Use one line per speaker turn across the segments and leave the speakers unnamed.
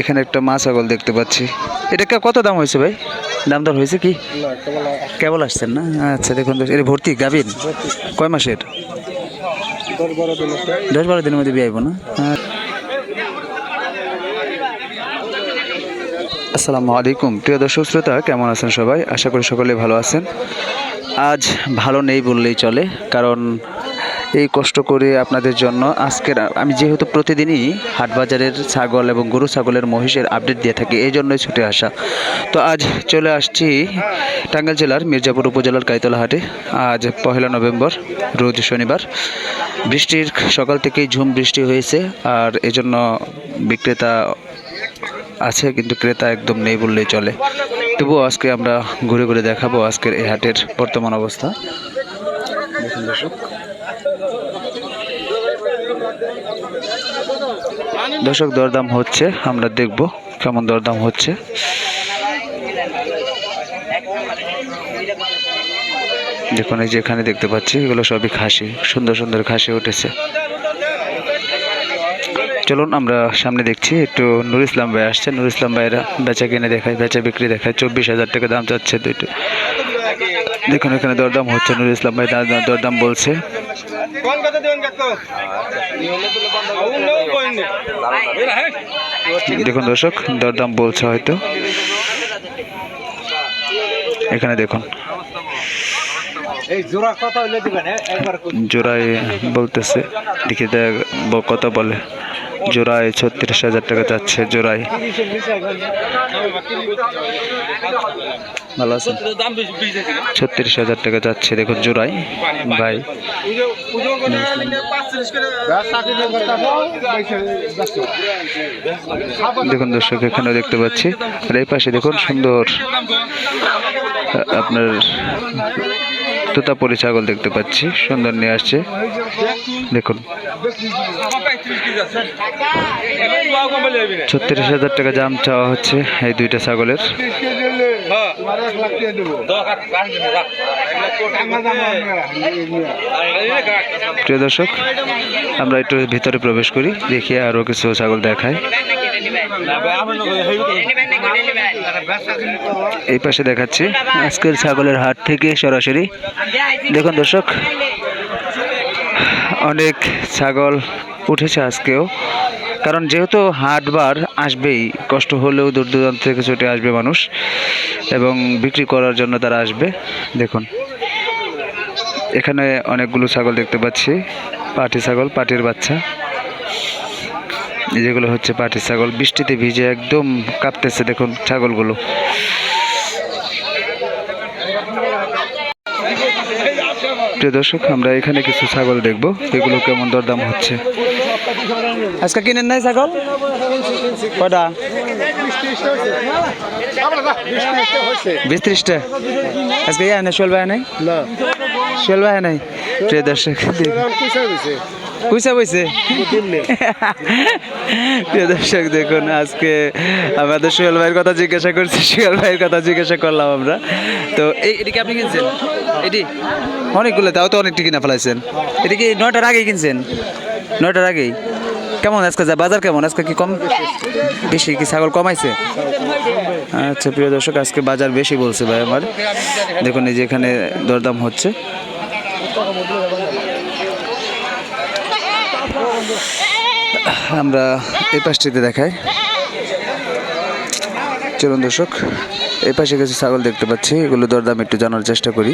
এখানে একটা মা ছাগল দেখতে পাচ্ছি। এটা কত দাম হয়েছে ভাই? দাম দর হয়েছে কি? কেবল আসছেন না? আচ্ছা দেখুন এটা ভর্তি গাভিন কয় মাসের? দশ বারো দিনের মধ্যে বিয়ে না। আসসালামু আলাইকুম। প্রিয় দর্শক শ্রোতা, কেমন আছেন সবাই? আশা করি সকলে ভালো আছেন। আজ ভালো নেই বললেই চলে, কারণ এই কষ্ট করে আপনাদের জন্য আজকের, আমি যেহেতু প্রতিদিনই হাটবাজারের ছাগল এবং গরু ছাগলের মহিষের আপডেট দিয়ে থাকি এই জন্যই ছুটে আসা। তো আজ চলে আসছি টাঙ্গাইল জেলার মির্জাপুর উপজেলার কাইতলা হাটে। আজ পহেলা নভেম্বর, রোজ শনিবার। বৃষ্টির সকাল থেকেই ঝুম বৃষ্টি হয়েছে, আর এজন্য বিক্রেতা আছে, কিন্তু ক্রেতা একদম নেই বললেই চলে। তবুও আজকে আমরা ঘুরে ঘুরে দেখাবো আজকের এই হাটের বর্তমান অবস্থা। দর্শক। দর্শক, দরদাম হচ্ছে, আমরা দেখব কেমন দরদাম হচ্ছে। দেখুন, এই যে এখানে দেখতে পাচ্ছি, এগুলো সবই খাসি, সুন্দর সুন্দর খাসি উঠেছে। চলুন, আমরা সামনে দেখছি, একটু নুর ইসলাম ভাই আসছে। নুর ইসলাম ভাইরা বেচা কিনে দেখায়, বেচা বিক্রি দেখায়, চব্বিশ হাজার টাকা দাম চাচ্ছে দুইটা। দেখুন, এখানে দরদাম হচ্ছে নুর ইসলাম ভাই দরদাম বলছে। দেখুন দর্শক দরদাম বলছে হয়তো। এখানে দেখুন। জোড়ায় বলতেছে দেখি দেখ কথা বলে। জোড়ায় ছত্রিশ হাজার টাকা যাচ্ছে জোড়ায়। ভালো
আছে
ছত্রিশ হাজার টাকা যাচ্ছে দেখুন জোড়ায়। ভাই
উজো উজো করে 35 করে
দেখুন দর্শক, এখানেও দেখতে পাচ্ছি। আর এই পাশে দেখুন সুন্দর আপনার তোতাপুরি ছাগল দেখতে পাচ্ছি। সুন্দর নিয়ে আসছে। দেখুন। ছত্রিশ হাজার টাকা দাম চাওয়া হচ্ছে এই দুইটা ছাগলের। প্রিয় দর্শক, আমরা একটু ভিতরে প্রবেশ করি, দেখি আরও কিছু ছাগল দেখায়। এই পাশে দেখাচ্ছি আজকের ছাগলের হাট থেকে সরাসরি। দেখুন দর্শক, অনেক ছাগল উঠেছে আজকেও। কারণ যেহেতু হাটবার আসবেই, কষ্ট হলেও দূর দূরান্ত থেকে ছুটে আসবে মানুষ এবং বিক্রি করার জন্য তারা আসবে। দেখুন, এখানে অনেকগুলো ছাগল দেখতে পাচ্ছি, পাটি ছাগল, পাটির বাচ্চা। যেগুলো হচ্ছে পাটি ছাগল বৃষ্টিতে ভিজে একদম কাঁপতেছে দেখুন ছাগলগুলো। প্রিয় দর্শক আমরা এখানে কিছু ছাগল দেখব এগুলো কেমন দরদাম হচ্ছে। আজকে কিনেন নাই ছাগল? কটা বিশ ত্রিশটা। আজকে ইয়া নাই শোল ভাই নাই? প্রিয় দর্শক কুইসা বইছে? প্রিয় দর্শক, দেখুন, আজকে আমাদের সোহেল ভাইয়ের কথা জিজ্ঞাসা করছি, সোহেল ভাইয়ের কথা জিজ্ঞাসা করলাম আমরা। তো এই এটি কি আপনি কিনছেন? এটি? অনেকগুলো, তাও তো অনেকটি কিনা ফেলাইছেন। এটি কি নয়টার আগেই কিনছেন? নয়টার আগেই? কেমন আজকে যা বাজার কেমন? আজকে কি কম বেশি কি ছাগল কমাইছে? আচ্ছা প্রিয় দর্শক, আজকে বাজার বেশি বলছে ভাই আমার। দেখুন, এই যে এখানে দরদাম হচ্ছে। আমরা এই পাশটিতে দেখাই। চলুন দর্শক, এই পাশে কিছু ছাগল দেখতে পাচ্ছি, এগুলো দরদাম একটু জানার চেষ্টা করি।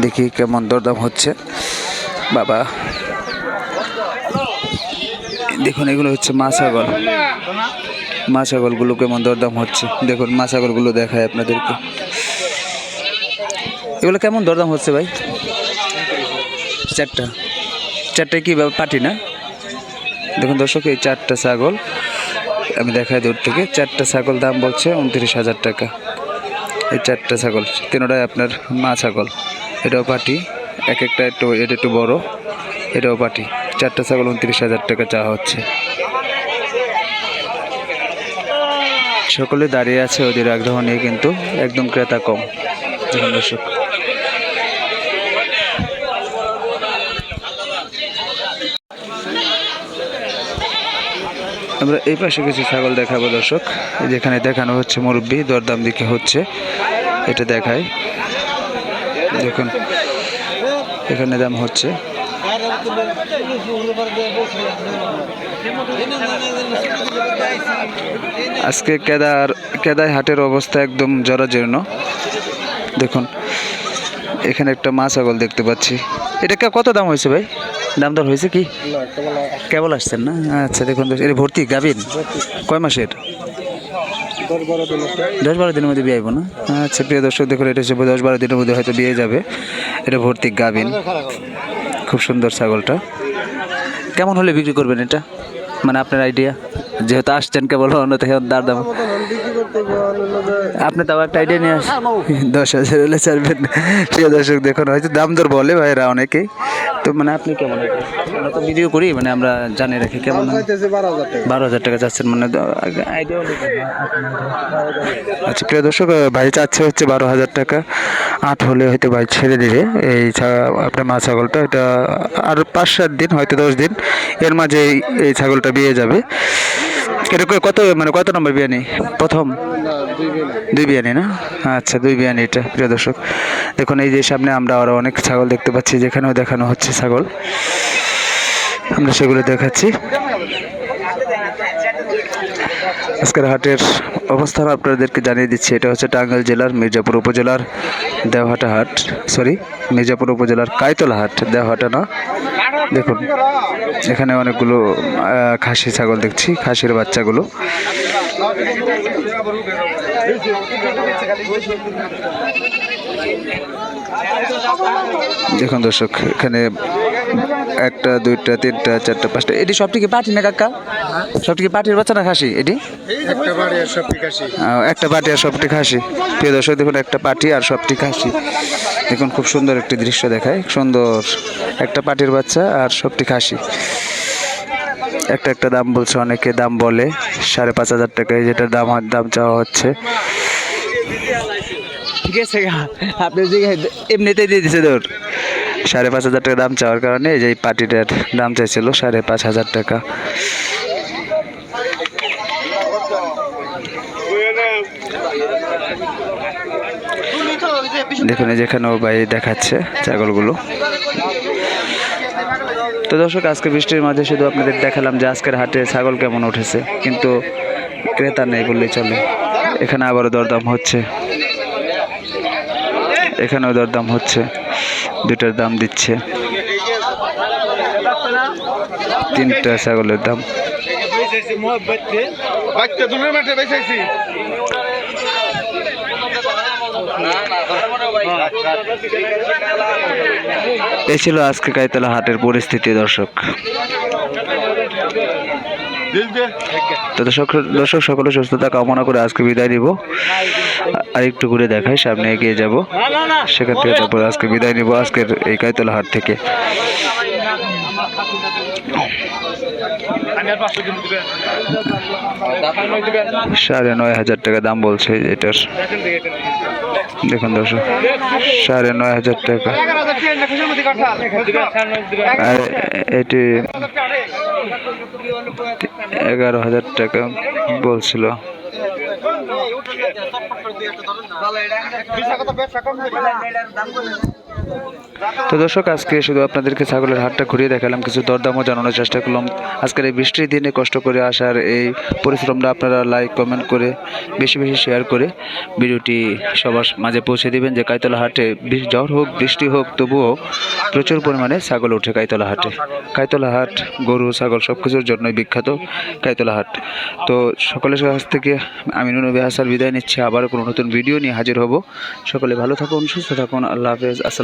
দেখি কেমন দরদাম হচ্ছে। বাবা। দেখুন, এগুলো হচ্ছে মা ছাগল। মা ছাগলগুলো কেমন দরদাম হচ্ছে। দেখুন, মা ছাগলগুলো দেখায় আপনাদেরকে। এগুলো কেমন দরদাম হচ্ছে ভাই? চারটা। চারটায় কি পাটি না? দেখুন দর্শক, এই চারটা ছাগল আমি দেখাই দূর থেকে। চারটা ছাগল দাম বলছে উনত্রিশ হাজার টাকা। এই চারটা ছাগল, তিনোটাই আপনার মা ছাগল। এটাও পাটি, এক একটা একটু, এটা একটু বড়, এটাও পাটি। চারটা ছাগল উনত্রিশ হাজার টাকা চাওয়া হচ্ছে। সকলে দাঁড়িয়ে আছে, ওদের আগ্রহ নিয়ে কিন্তু একদম ক্রেতা কম। দর্শক। আমরা এই পাশে কিছু ছাগল দেখাবো, দর্শক। যেখানে দেখানো হচ্ছে মুরব্বি, দরদাম দিকে হচ্ছে। এটা দেখায় দেখুন, এখানে দাম হচ্ছে। আজকে কেদার কেদায় হাটের অবস্থা একদম জরাজীর্ণ। দেখুন, এখানে একটা মা ছাগল দেখতে পাচ্ছি। এটা কত দাম হয়েছে ভাই? দাম দর হয়েছে কি? কেবল আসছেন না? আচ্ছা দেখুন এটা ভর্তি গাবিন কয় মাসের? দশ বারো দিনের মধ্যে। বিয়ে আইব না? আচ্ছা প্রিয় দর্শক দেখুন এটা হচ্ছে দশ বারো দিনের মধ্যে হয়তো বিয়ে যাবে। এটা ভর্তি গাবিন খুব সুন্দর ছাগলটা। কেমন হলে বিক্রি করবেন এটা? মানে আপনার আইডিয়া যেহেতু আসছেন কেবল অন্য থেকে দার দাম আপনি তাও একটা আইডিয়া নিয়ে আস দশ হাজার হলে ছাড়বেন প্রিয় দর্শক দেখুন হয়তো দাম দর বলে ভাইরা অনেকেই। তো মানে আপনি কেমন? আমরা তো ভিডিও করি মানে আমরা জানি রাখি কেমন। বারো হাজার টাকা। চাচ্ছেন মানে আচ্ছা প্রিয় দর্শক ভাই চাচ্ছে হচ্ছে বারো হাজার টাকা। আট হলে হয়তো ভাই ছেড়ে দিবে। এই আপনার মা ছাগলটা এটা আর পাঁচ সাত দিন হয়তো দশ দিন এর মাঝে এই ছাগলটা বিয়ে যাবে। এরকম কত মানে কত নম্বর বিরিয়ানি? প্রথম? দুই বিরিয়ানি না? আচ্ছা দুই বিরিয়ানি এটা, প্রিয় দর্শক। দেখুন, এই যে সামনে আমরা আরও অনেক ছাগল দেখতে পাচ্ছি, যেখানেও দেখানো হচ্ছে ছাগল। আমরা সেগুলো দেখাচ্ছি। আজকের হাটের অবস্থান আপনাদেরকে জানিয়ে দিচ্ছি, এটা হচ্ছে টাঙ্গাইল জেলার মির্জাপুর উপজেলার দেওহাটা হাট সরি মির্জাপুর উপজেলার কাইতলা হাট, দেওহাটা না। দেখুন, এখানে অনেকগুলো খাসি ছাগল দেখছি, খাসির বাচ্চাগুলো। দেখুন দর্শক, এখানে একটা দুইটা তিনটা চারটা পাঁচটা। এটি সবটি কি পাটি না কাকা? সবটি কি পাটির বাচ্চা না খাসি এটি?
একটা বাড়ি আর সব
একটা পাটি আর সবটি খাসি। প্রিয় দর্শক দেখুন একটা পাটি আর সবটি খাসি। দেখুন খুব সুন্দর একটি দৃশ্য দেখায়। সুন্দর একটা পাটির বাচ্চা আর সবটি খাসি। একটা একটা দাম বলছে অনেকে দাম বলে সাড়ে পাঁচ হাজার টাকায় যেটা দাম দাম চাওয়া হচ্ছে। ঠিক আছে আপনি যে এমনিতেই দিয়ে দিছে তোর সাড়ে পাঁচ হাজার টাকা দাম চাওয়ার কারণে এই যে এই পাটিটার দাম চাইছিল সাড়ে পাঁচ হাজার টাকা। দেখুন এই ও ভাই দেখাচ্ছে ছাগলগুলো। তো দর্শক, আজকে বৃষ্টির মাঝে শুধু আপনাদের দেখালাম যে আজকের হাটে ছাগল কেমন উঠেছে, কিন্তু ক্রেতা নেই বললেই চলে। এখানে আবারও দরদাম হচ্ছে। এখানেও দরদাম হচ্ছে। দুটার দাম দিচ্ছে। তিনটা ছাগলের দাম। এই ছিল আজকে কাইতলা হাটের পরিস্থিতি দর্শক। দর্শক সকলে সুস্থতা কামনা করে আজকে বিদায় নিব। আর একটু ঘুরে দেখাই, সামনে এগিয়ে যাব। সেখান থেকে তারপর আজকে বিদায় নিব, আজকের এই কাইতলা হাট থেকে। সাড়ে নয় হাজার টাকা দাম বলছে এটার। দেখুন দর্শক, সাড়ে নয় হাজার টাকা। এটি এগারো হাজার টাকা বলছিল। তো দর্শক, আজকে শুধু আপনাদেরকে ছাগলের হাটটা ঘুরিয়ে দেখালাম, কিছু দরদামও জানানোর চেষ্টা করলাম। আজকের এই বৃষ্টির দিনে কষ্ট করে আসার এই পরিশ্রমটা আপনারা লাইক কমেন্ট করে বেশি বেশি শেয়ার করে ভিডিওটি সবার মাঝে পৌঁছে দিবেন যে কাইতলা হাটে ঝড় হোক, বৃষ্টি হোক, তবুও প্রচুর পরিমাণে ছাগল ওঠে কাইতলা হাটে। কাইতলা হাট, গরু, ছাগল সব কিছুর জন্যই বিখ্যাত কাইতলা হাট। তো সকলের কাছ থেকে আমি নবী হাসান বিদায় নিচ্ছি। আবার কোনো নতুন ভিডিও নিয়ে হাজির হব। সকলে ভালো থাকুন, সুস্থ থাকুন। আল্লাহ হাফেজ।